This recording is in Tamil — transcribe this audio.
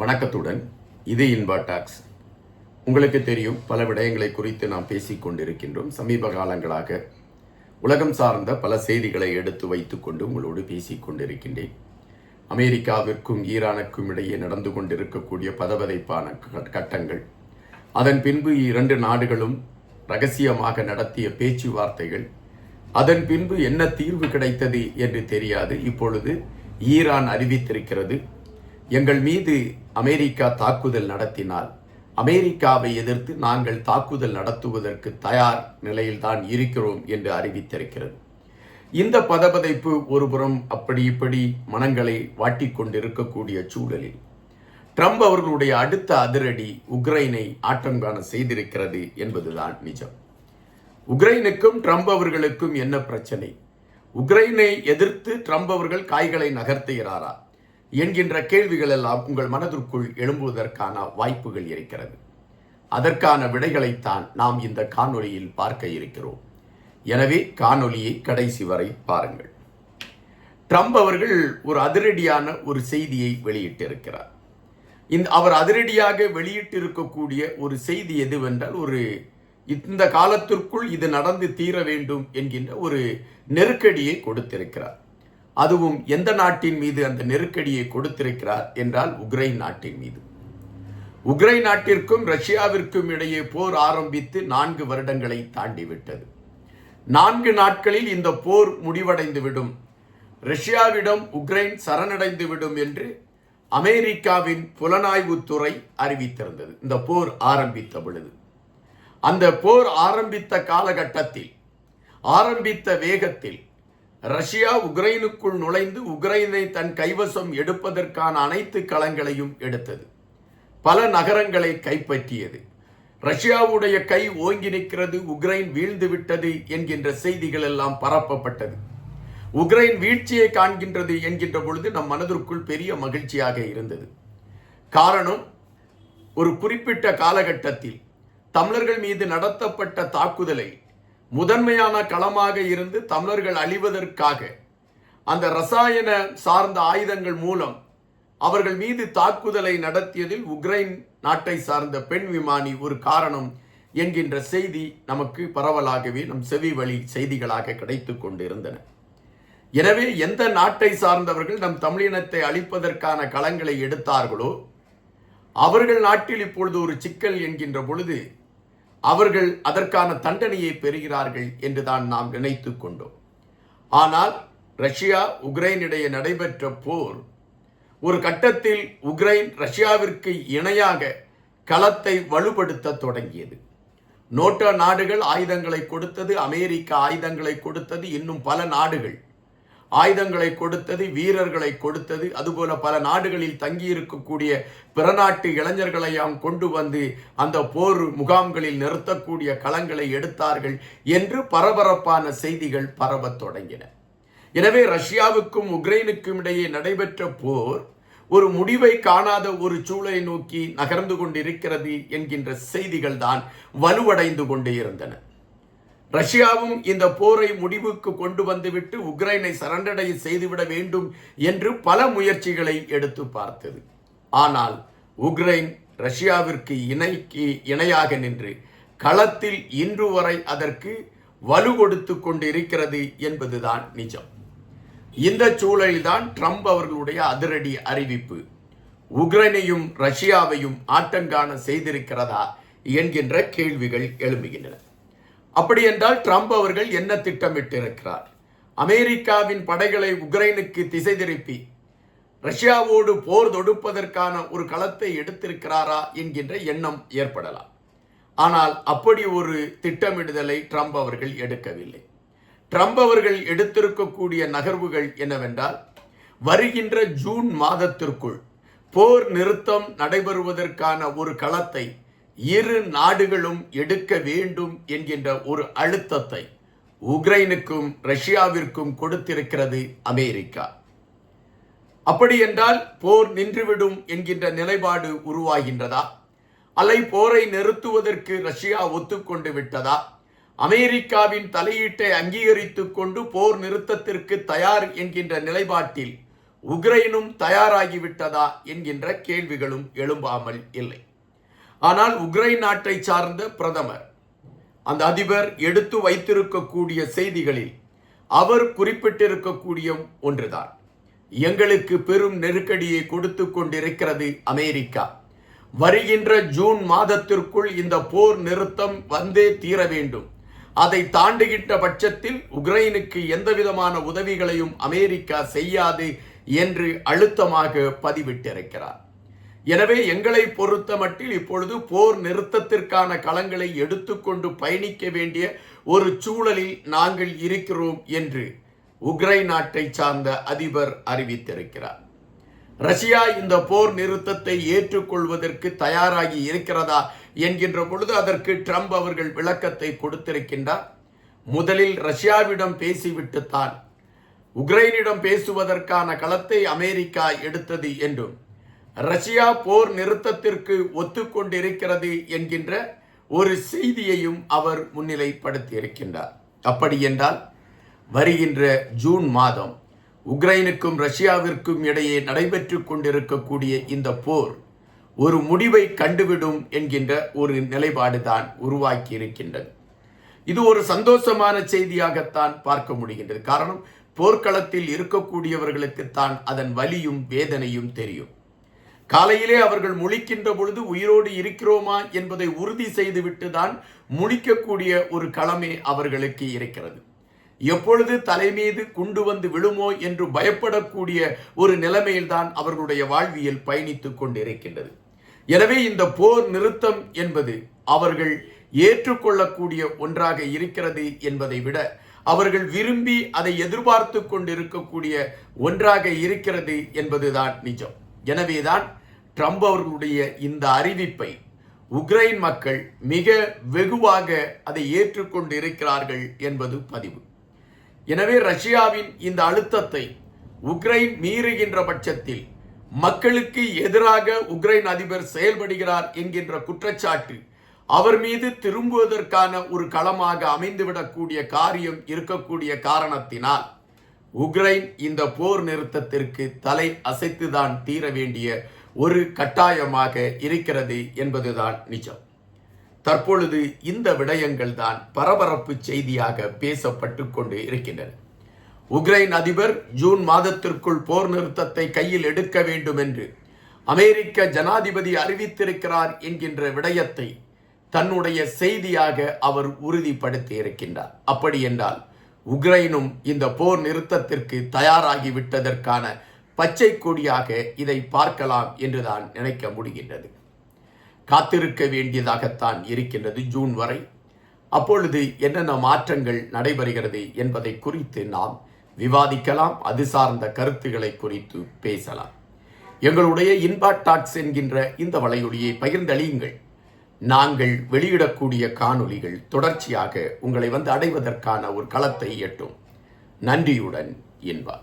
வணக்கத்துடன் இது இன்பா டாக்ஸ். உங்களுக்கு தெரியும் பல விடயங்களை குறித்து நாம் பேசிக் கொண்டிருக்கின்றோம். சமீப காலங்களாக உலகம் சார்ந்த பல செய்திகளை எடுத்து வைத்துக்கொண்டு உங்களோடு பேசிக் கொண்டிருக்கின்றேன். அமெரிக்காவிற்கும் ஈரானுக்கும் இடையே நடந்து கொண்டிருக்கக்கூடிய பதவதைப்பான கட்டங்கள். அதன் பின்பு இரண்டு நாடுகளும் ரகசியமாக நடத்திய பேச்சுவார்த்தைகள். அதன் பின்பு என்ன தீர்வு கிடைத்தது என்று தெரியாது. இப்பொழுது ஈரான் அறிவித்திருக்கிறது எங்கள் மீது அமெரிக்கா தாக்குதல் நடத்தினால் அமெரிக்காவை எதிர்த்து நாங்கள் தாக்குதல் நடத்துவதற்கு தயார் நிலையில்தான் இருக்கிறோம் என்று அறிவித்திருக்கிறது. இந்த பதபதைப்பு ஒருபுறம் அப்படி இப்படி மனங்களை வாட்டிக் கொண்டிருக்கக்கூடிய சூழலில் ட்ரம்ப் அவர்களுடைய அடுத்த அதிரடி உக்ரைனை ஆட்டம் காண செய்திருக்கிறது என்பதுதான் நிஜம். உக்ரைனுக்கும் ட்ரம்ப் அவர்களுக்கும் என்ன பிரச்சனை? உக்ரைனை எதிர்த்து ட்ரம்ப் அவர்கள் காய்களை நகர்த்துகிறாரா? என்கின்ற கேள்விகள் எல்லாம் உங்கள் மனதிற்குள் எழும்புவதற்கான வாய்ப்புகள் இருக்கிறது. அதற்கான விடைகளைத்தான் நாம் இந்த காணொளியில் பார்க்க இருக்கிறோம். எனவே காணொலியை கடைசி வரை பாருங்கள். ட்ரம்ப் அவர்கள் ஒரு அதிரடியான ஒரு செய்தியை வெளியிட்டிருக்கிறார். இந்த அவர் அதிரடியாக வெளியிட்டிருக்கக்கூடிய ஒரு செய்தி எதுவென்றால் ஒரு இந்த காலத்திற்குள் இது நடந்து தீர வேண்டும் என்கின்ற ஒரு நெருக்கடியை கொடுத்திருக்கிறார். அதுவும் எந்த நாட்டின் மீது அந்த நெருக்கடியை கொடுத்திருக்கிறார் என்றால் உக்ரைன் நாட்டின் மீது. உக்ரைன் நாட்டிற்கும் ரஷ்யாவிற்கும் இடையே போர் ஆரம்பித்து நான்கு வருடங்களை தாண்டிவிட்டது. நான்கு நாட்களில் இந்த போர் முடிவடைந்துவிடும். ரஷ்யாவிடம் உக்ரைன் சரணடைந்துவிடும் என்று அமெரிக்காவின் புலனாய்வுத்துறை அறிவித்திருந்தது. இந்த போர் ஆரம்பித்த பொழுது. அந்த போர் ஆரம்பித்த காலகட்டத்தில் ஆரம்பித்த வேகத்தில் ரஷ்யா உக்ரைனுக்குள் நுழைந்து உக்ரைனை தன் கைவசம் எடுப்பதற்கான அனைத்து களங்களையும் எடுத்தது. பல நகரங்களை கைப்பற்றியது. ரஷ்யாவுடைய கை ஓங்கி நிற்கிறது உக்ரைன் வீழ்ந்து விட்டது என்கின்ற செய்திகள் எல்லாம் பரப்பப்பட்டது. உக்ரைன் வீழ்ச்சியை காண்கின்றது என்கின்ற பொழுது நம் மனதிற்குள் பெரிய மகிழ்ச்சியாக இருந்தது. காரணம் ஒரு குறிப்பிட்ட காலகட்டத்தில் தமிழர்கள் மீது நடத்தப்பட்ட தாக்குதலை முதன்மையான களமாக இருந்து தமிழர்கள் அழிவதற்காக அந்த ரசாயன சார்ந்த ஆயுதங்கள் மூலம் அவர்கள் மீது தாக்குதலை நடத்தியதில் உக்ரைன் நாட்டை சார்ந்த பெண் விமானி ஒரு காரணம் என்கின்ற செய்தி நமக்கு பரவலாகவே நம் செவி வழி செய்திகளாக கிடைத்து கொண்டிருந்தன. எனவே எந்த நாட்டை சார்ந்தவர்கள் நம் தமிழினத்தை அழிப்பதற்கான களங்களை எடுத்தார்களோ அவர்கள் நாட்டில் இப்பொழுது ஒரு சிக்கல் என்கின்ற பொழுது அவர்கள் அதற்கான தண்டனையை பெறுகிறார்கள் என்றுதான் நாம் நினைத்து கொண்டோம். ஆனால் ரஷ்யா உக்ரைனிடையே நடைபெற்ற போர் ஒரு கட்டத்தில் உக்ரைன் ரஷ்யாவிற்கு இணையாக களத்தை வலுப்படுத்த தொடங்கியது. நோட்டோ நாடுகள் ஆயுதங்களை கொடுத்தது அமெரிக்கா ஆயுதங்களை கொடுத்தது இன்னும் பல நாடுகள் ஆயுதங்களை கொடுத்தது வீரர்களை கொடுத்தது. அதுபோல பல நாடுகளில் தங்கியிருக்கக்கூடிய பிற நாட்டு இளைஞர்களையாம் கொண்டு வந்து அந்த போர் முகாம்களில் நிறுத்தக்கூடிய களங்களை எடுத்தார்கள் என்று பரபரப்பான செய்திகள் பரவத் தொடங்கின. எனவே ரஷ்யாவுக்கும் உக்ரைனுக்கும் இடையே நடைபெற்ற போர் ஒரு முடிவை காணாத ஒரு சூளை நோக்கி நகர்ந்து கொண்டிருக்கிறது என்கின்ற செய்திகள் தான் வலுவடைந்து கொண்டே இருந்தன. ரஷ்யாவும் இந்த போரை முடிவுக்கு கொண்டு வந்துவிட்டு உக்ரைனை சரண்டடைய செய்துவிட வேண்டும் என்று பல முயற்சிகளை எடுத்து பார்த்தது. ஆனால் உக்ரைன் ரஷ்யாவிற்கு இணைக்கு இணையாக நின்று களத்தில் இன்று வரை அதற்கு வலு கொடுத்து கொண்டிருக்கிறது என்பதுதான் நிஜம். இந்த சூழலில்தான் ட்ரம்ப் அவர்களுடைய அதிரடி அறிவிப்பு. உக்ரைனையும் ரஷ்யாவையும் ஆட்டங்கான செய்திருக்கிறதா என்கின்ற கேள்விகள் எழும்புகின்றன. அப்படி என்றால் ட்ரம்ப் அவர்கள் என்ன திட்டமிட்டிருக்கிறார்? அமெரிக்காவின் படைகளை உக்ரைனுக்கு திசை திருப்பி ரஷ்யாவோடு போர் தொடுப்பதற்கான ஒரு களத்தை எடுத்திருக்கிறாரா என்கின்ற எண்ணம் ஏற்படலாம். ஆனால் அப்படி ஒரு திட்டமிடுதலை ட்ரம்ப் அவர்கள் எடுக்கவில்லை. ட்ரம்ப் அவர்கள் எடுத்திருக்கக்கூடிய நகர்வுகள் என்னவென்றால் வருகின்ற ஜூன் மாதத்திற்குள் போர் நிறுத்தம் நடைபெறுவதற்கான ஒரு களத்தை இரு நாடுகளும் எடுக்க வேண்டும் என்கின்ற ஒரு அழுத்தத்தை உக்ரைனுக்கும் ரஷ்யாவிற்கும் கொடுத்திருக்கிறது அமெரிக்கா. அப்படி என்றால் போர் நின்றுவிடும் என்கின்ற நிலைப்பாடு உருவாகின்றதா? அலை போரை நிறுத்துவதற்கு ரஷ்யா ஒத்துக்கொண்டு விட்டதா? அமெரிக்காவின் தலையீட்டை அங்கீகரித்துக் கொண்டு போர் நிறுத்தத்திற்கு தயார் என்கின்ற நிலைப்பாட்டில் உக்ரைனும் தயாராகிவிட்டதா? என்கின்ற கேள்விகளும் எழும்பாமல் இல்லை. ஆனால் உக்ரைன் நாட்டை சார்ந்த பிரதமர் அந்த அதிபர் எடுத்து வைத்திருக்கக்கூடிய செய்திகளில் அவர் குறிப்பிட்டிருக்கக்கூடிய ஒன்றுதான். எங்களுக்கு பெரும் நெருக்கடியை கொடுத்து கொண்டிருக்கிறது அமெரிக்கா. வருகின்ற ஜூன் மாதத்திற்குள் இந்த போர் நிறுத்தம் வந்தே தீர வேண்டும். அதை தாண்டுகின்ற பட்சத்தில் உக்ரைனுக்கு எந்தவிதமான உதவிகளையும் அமெரிக்கா செய்யாது என்று அழுத்தமாக பதிவிட்டிருக்கிறார். எனவே எங்களை பொறுத்த மட்டில் இப்பொழுது போர் நிறுத்தத்திற்கான களங்களை எடுத்துக்கொண்டு பயணிக்க வேண்டிய ஒரு சூழலில் நாங்கள் இருக்கிறோம் என்று உக்ரைன் நாட்டை சார்ந்த அதிபர் அறிவித்திருக்கிறார். ரஷ்யா இந்த போர் நிறுத்தத்தை ஏற்றுக்கொள்வதற்கு தயாராகி இருக்கிறதா என்கின்ற பொழுது அதற்கு ட்ரம்ப் அவர்கள் விளக்கத்தை கொடுத்திருக்கின்றார். முதலில் ரஷ்யாவிடம் பேசிவிட்டுத்தான். உக்ரைனிடம் பேசுவதற்கான களத்தை அமெரிக்கா எடுத்தது என்றும் ரஷ்யா போர் நிறுத்தத்திற்கு ஒத்துக்கொண்டிருக்கிறது என்கின்ற ஒரு செய்தியையும் அவர் முன்னிலைப்படுத்தி இருக்கின்றார் அப்படி என்றால் வருகின்ற ஜூன் மாதம் உக்ரைனுக்கும் ரஷ்யாவிற்கும் இடையே நடைபெற்று கொண்டிருக்கக்கூடிய இந்த போர் ஒரு முடிவை கண்டுவிடும் என்கின்ற ஒரு நிலைப்பாடுதான் உருவாக்கி இருக்கின்றது இது ஒரு சந்தோஷமான செய்தியாகத்தான் பார்க்க முடிகின்றது. காரணம் போர்க்களத்தில் இருக்கக்கூடியவர்களுக்குத்தான் அதன் வலியும் வேதனையும் தெரியும். காலையிலே அவர்கள் முழிக்கின்ற பொழுது உயிரோடு இருக்கிறோமா என்பதை உறுதி செய்துவிட்டு தான் முழிக்கக்கூடிய ஒரு களமே அவர்களுக்கு இருக்கிறது. எப்பொழுது தலைமீது குண்டு வந்து விழுமோ என்று பயப்படக்கூடிய ஒரு நிலைமையில்தான் அவர்களுடைய வாழ்வியல் பயணித்துக் கொண்டிருக்கின்றது. எனவே இந்த போர் நிறுத்தம் என்பது அவர்கள் ஏற்றுக்கொள்ளக்கூடிய ஒன்றாக இருக்கிறது என்பதை விட அவர்கள் விரும்பி அதை எதிர்பார்த்து கொண்டிருக்கக்கூடிய ஒன்றாக இருக்கிறது என்பதுதான் நிஜம். எனவேதான் ட்ரம்ப் அவர்களுடைய இந்த அறிவிப்பை உக்ரைன் மக்கள் மிக வெகுவாக அதை ஏற்றுக்கொண்டு இருக்கிறார்கள் என்பது பதிவு. எனவே ரஷ்யாவின் இந்த அழுத்தத்தை உக்ரைன் மீறுகின்ற பட்சத்தில் மக்களுக்கு எதிராக உக்ரைன் அதிபர் செயல்படுகிறார் என்கின்ற குற்றச்சாட்டு அவர் மீது திரும்புவதற்கான ஒரு களமாக அமைந்துவிடக்கூடிய காரியம் இருக்கக்கூடிய காரணத்தினால் உக்ரைன் இந்த போர் நிறுத்தத்திற்கு தலை அசைத்துதான் தீர வேண்டிய ஒரு கட்டாயமாக இருக்கிறது என்பதுதான் நிஜம். தற்பொழுது இந்த விடயங்கள் தான் பரபரப்பு செய்தியாக பேசப்பட்டு கொண்டு இருக்கின்றன. உக்ரைன் அதிபர் ஜூன் மாதத்திற்குள் போர் நிறுத்தத்தை கையில் எடுக்க வேண்டும் என்று அமெரிக்க ஜனாதிபதி அறிவித்திருக்கிறார் என்கின்ற விடயத்தை தன்னுடைய செய்தியாக அவர் உறுதிப்படுத்தி இருக்கின்றார் அப்படி என்றால் உக்ரைனும் இந்த போர் நிறுத்தத்திற்கு தயாராகி விட்டதற்கான பச்சை கொடியாக இதை பார்க்கலாம் என்றுதான் நினைக்க முடிகின்றது. காத்திருக்க வேண்டியதாகத்தான் இருக்கின்றது ஜூன் வரை. அப்பொழுது என்னென்ன மாற்றங்கள் நடைபெறுகிறது என்பதை குறித்து நாம் விவாதிக்கலாம். அது சார்ந்த கருத்துக்களை குறித்து பேசலாம். எங்களுடைய இன்பாட் டாக்ஸ் என்கின்ற இந்த வலையொலியை பகிர்ந்தளியுங்கள். நாங்கள் வெளியிடக்கூடிய காணொளிகள் தொடர்ச்சியாக உங்களை வந்து அடைவதற்கான ஒரு களத்தை எட்டும். நன்றியுடன் இன்பா